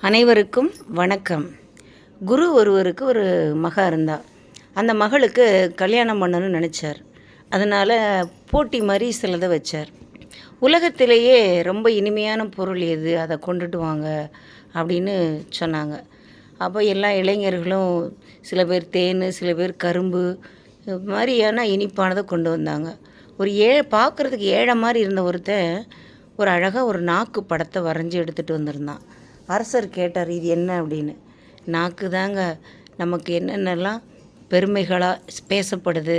அனைவருக்கும் வணக்கம். குரு ஒருவருக்கு ஒரு மகா இருந்தா. அந்த மகளுக்கு கல்யாணம் பண்ணணும்னு நினச்சார். அதனால் போட்டி மாதிரி சிலதை வச்சார். உலகத்திலேயே ரொம்ப இனிமையான பொருள் எது அதை கொண்டுட்டு வாங்க அப்படின்னு சொன்னாங்க. அப்போ எல்லா இளைஞர்களும் சில பேர் தேன் சில பேர் கரும்பு மாதிரியான இனிப்பானதை கொண்டு வந்தாங்க. ஒரு ஏ பார்க்குறதுக்கு ஏழை மாதிரி இருந்த ஒருத்தன் ஒரு அழகாக ஒரு நாக்கு படத்தை வரைஞ்சி எடுத்துகிட்டு வந்திருந்தான். அரசர் கேட்டார் இது என்ன அப்படின்னு? நாக்கு தாங்க நமக்கு என்னென்னலாம் பெருமைகளாக பேசப்படுது.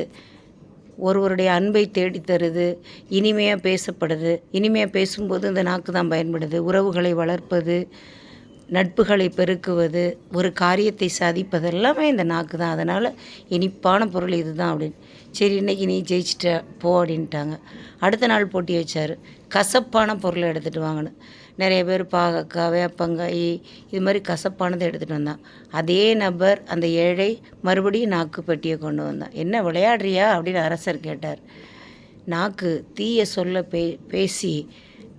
ஒருவருடைய அன்பை தேடி தருது. இனிமையாக பேசப்படுது. இனிமையாக பேசும்போது இந்த நாக்கு தான் பயன்படுது. உறவுகளை வளர்ப்பது. நட்புகளை பெருக்குவது ஒரு காரியத்தை சாதிப்பது எல்லாமே இந்த நாக்கு தான். அதனால் இனிப்பான பொருள் இதுதான் அப்படின்னு. சரி இன்றைக்கி நீ ஜெயிச்சிட்ட போ அப்படின்ட்டாங்க. அடுத்த நாள் போட்டி வச்சார். கசப்பான பொருளை எடுத்துகிட்டு வாங்கினேன் நிறைய பேர் பாகக்காய் வேப்பங்காய் இது மாதிரி கசப்பானதை எடுத்துகிட்டு வந்தான். அதே நபர் அந்த ஏழை மறுபடியும் நாக்கு பெட்டியை கொண்டு வந்தான். என்ன விளையாடுறியா? அப்படின்னு அரசர் கேட்டார். நாக்கு தீய சொல்ல பே பேசி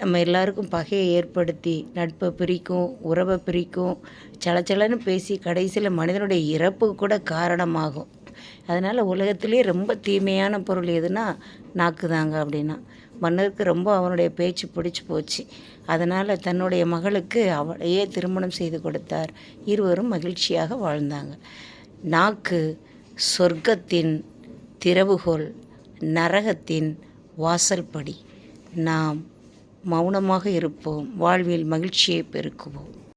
நம்ம எல்லாருக்கும் பகையை ஏற்படுத்தி நட்பை பிரிக்கும் உறவை பிரிக்கும் சலச்சலன்னு பேசி கடைசியில் மனிதனுடைய இறப்புக்கு கூட காரணமாகும். அதனால் உலகத்திலே ரொம்ப தீமையான பொருள் எதுனா நாக்கு தாங்க அப்படின்னா மன்னருக்கு ரொம்ப அவனுடைய பேச்சு பிடிச்சி போச்சு. அதனால் தன்னுடைய மகளுக்கு அவளையே திருமணம் செய்து கொடுத்தார். இருவரும் மகிழ்ச்சியாக வாழ்ந்தாங்க. நாக்கு சொர்க்கத்தின் திறவுகோல் நரகத்தின் வாசல்படி நாம் மௌனமாக இருப்போம். வாழ்வில் மகிழ்ச்சியை பெருக்குவோம்.